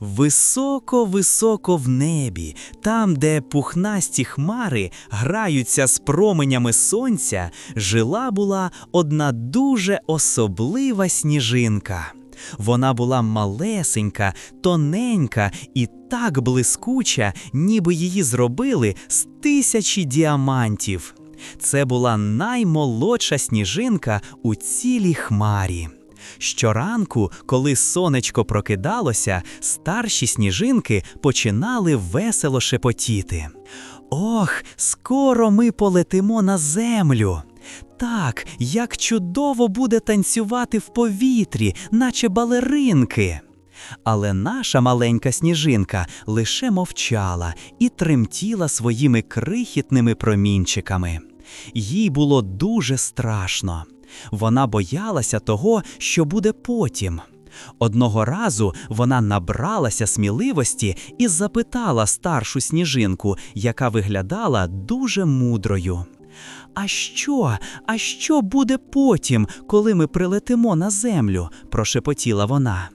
Високо-високо в небі, там, де пухнасті хмари граються з променями сонця, жила була одна дуже особлива сніжинка. Вона була малесенька, тоненька і так блискуча, ніби її зробили з тисячі діамантів. Це була наймолодша сніжинка у цілій хмарі. Щоранку, коли сонечко прокидалося, старші сніжинки починали весело шепотіти. Ох, скоро ми полетимо на землю. Так, як чудово буде танцювати в повітрі, наче балеринки. Але наша маленька сніжинка лише мовчала і тремтіла своїми крихітними промінчиками. Їй було дуже страшно. Вона боялася того, що буде потім. Одного разу вона набралася сміливості і запитала старшу сніжинку, яка виглядала дуже мудрою. А що, а що буде потім, коли ми прилетимо на землю? прошепотіла вона.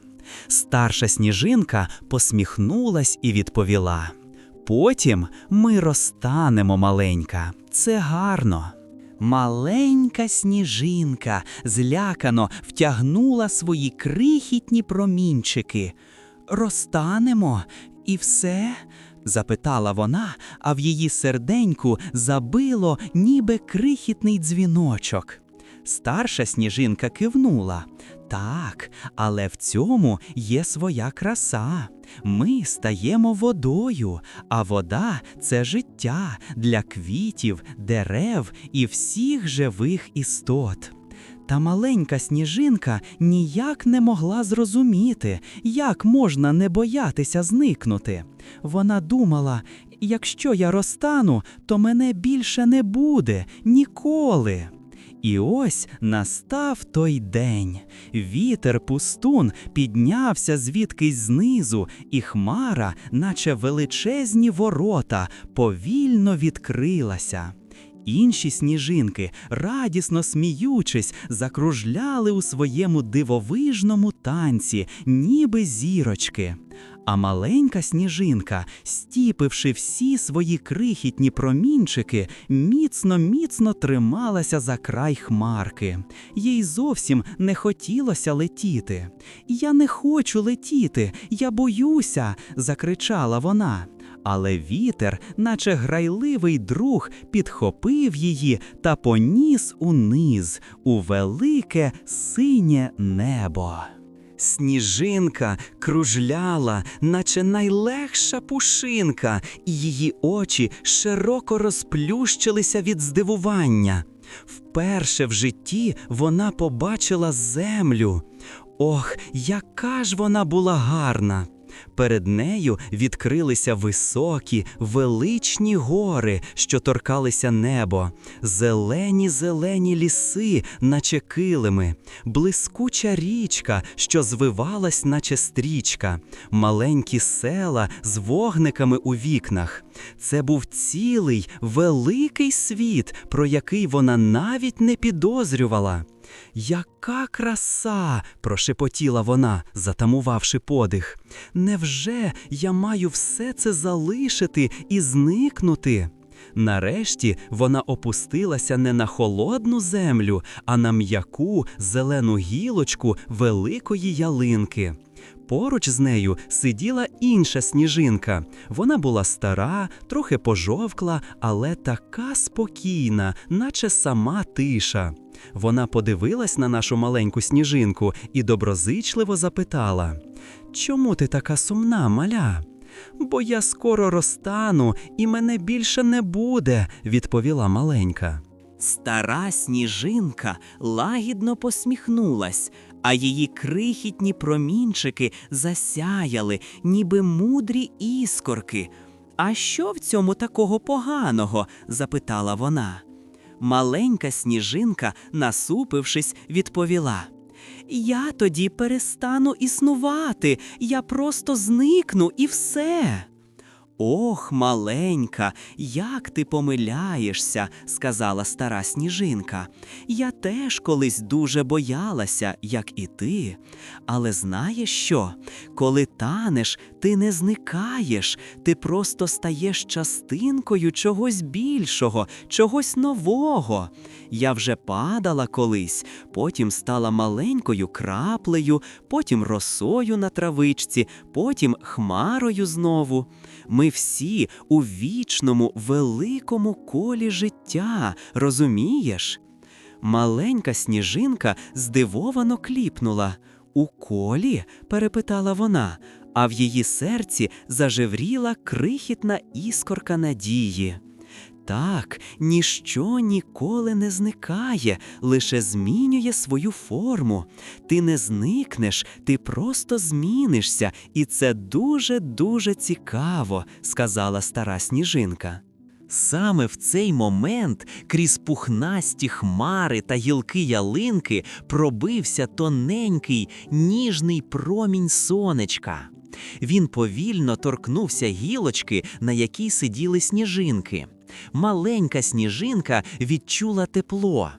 Старша сніжинка посміхнулась і відповіла: Потім ми розтанемо маленька. Це гарно. Маленька сніжинка злякано втягнула свої крихітні промінчики. Розтанемо і все? запитала вона, а в її серденьку забило, ніби крихітний дзвіночок. Старша сніжинка кивнула. Так, але в цьому є своя краса. Ми стаємо водою, а вода це життя для квітів, дерев і всіх живих істот. Та маленька сніжинка ніяк не могла зрозуміти, як можна не боятися зникнути. Вона думала: якщо я розтану, то мене більше не буде ніколи. І ось настав той день. Вітер пустун піднявся звідкись знизу, і хмара, наче величезні ворота, повільно відкрилася. Інші сніжинки, радісно сміючись, закружляли у своєму дивовижному танці, ніби зірочки. А маленька сніжинка, стіпивши всі свої крихітні промінчики, міцно міцно трималася за край хмарки. Їй зовсім не хотілося летіти. Я не хочу летіти, я боюся, закричала вона. Але вітер, наче грайливий друг, підхопив її та поніс униз у велике синє небо. Сніжинка кружляла, наче найлегша пушинка, і її очі широко розплющилися від здивування. Вперше в житті вона побачила землю. Ох, яка ж вона була гарна! Перед нею відкрилися високі, величні гори, що торкалися небо, зелені зелені ліси, наче килими, блискуча річка, що звивалась, наче стрічка, маленькі села з вогниками у вікнах. Це був цілий великий світ, про який вона навіть не підозрювала. Яка краса! прошепотіла вона, затамувавши подих. Невже я маю все це залишити і зникнути? Нарешті вона опустилася не на холодну землю, а на м'яку зелену гілочку великої ялинки. Поруч з нею сиділа інша сніжинка. Вона була стара, трохи пожовкла, але така спокійна, наче сама тиша. Вона подивилась на нашу маленьку сніжинку і доброзичливо запитала: Чому ти така сумна, маля? Бо я скоро розтану і мене більше не буде, відповіла маленька. Стара сніжинка лагідно посміхнулась, а її крихітні промінчики засяяли, ніби мудрі іскорки. А що в цьому такого поганого? запитала вона. Маленька сніжинка, насупившись, відповіла: Я тоді перестану існувати, я просто зникну і все. Ох, маленька, як ти помиляєшся, сказала стара сніжинка. Я теж колись дуже боялася, як і ти. Але знаєш що? Коли танеш, ти не зникаєш, ти просто стаєш частинкою чогось більшого, чогось нового. Я вже падала колись, потім стала маленькою краплею, потім росою на травичці, потім хмарою знову. Ми всі у вічному великому колі життя, розумієш? Маленька сніжинка здивовано кліпнула. У колі? перепитала вона, а в її серці зажевріла крихітна іскорка надії. Так, ніщо ніколи не зникає, лише змінює свою форму. Ти не зникнеш, ти просто змінишся, і це дуже-дуже цікаво, сказала стара сніжинка. Саме в цей момент крізь пухнасті хмари та гілки ялинки пробився тоненький ніжний промінь сонечка. Він повільно торкнувся гілочки, на якій сиділи сніжинки. Маленька сніжинка відчула тепло.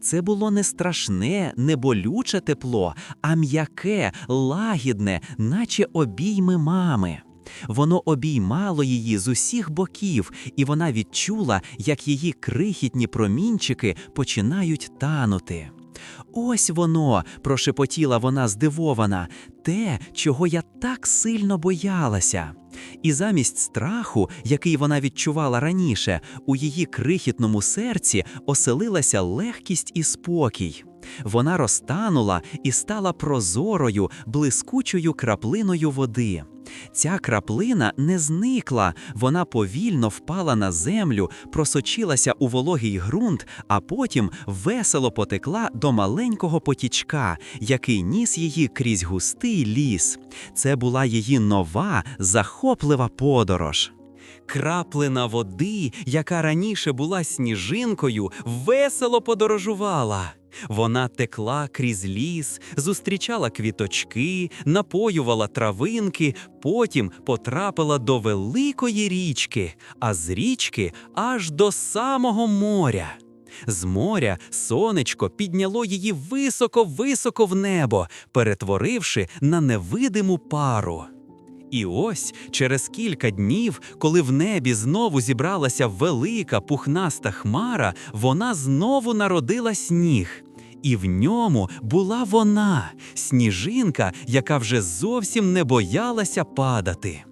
Це було не страшне, не болюче тепло, а м'яке, лагідне, наче обійми мами. Воно обіймало її з усіх боків, і вона відчула, як її крихітні промінчики починають танути. Ось воно, прошепотіла вона здивована, те, чого я так сильно боялася. І замість страху, який вона відчувала раніше, у її крихітному серці оселилася легкість і спокій. Вона розтанула і стала прозорою, блискучою краплиною води. Ця краплина не зникла, вона повільно впала на землю, просочилася у вологий ґрунт, а потім весело потекла до маленького потічка, який ніс її крізь густий ліс. Це була її нова, захоплива подорож. Краплина води, яка раніше була сніжинкою, весело подорожувала. Вона текла крізь ліс, зустрічала квіточки, напоювала травинки, потім потрапила до великої річки, а з річки аж до самого моря. З моря сонечко підняло її високо-високо в небо, перетворивши на невидиму пару. І ось через кілька днів, коли в небі знову зібралася велика пухнаста хмара, вона знову народила сніг. І в ньому була вона, сніжинка, яка вже зовсім не боялася падати.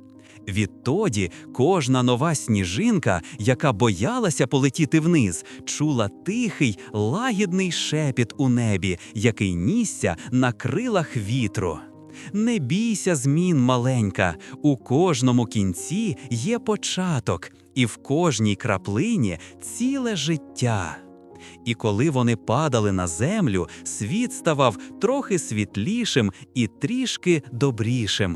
Відтоді кожна нова сніжинка, яка боялася полетіти вниз, чула тихий, лагідний шепіт у небі, який нісся на крилах вітру. Не бійся змін, маленька, у кожному кінці є початок, і в кожній краплині ціле життя. І коли вони падали на землю, світ ставав трохи світлішим і трішки добрішим.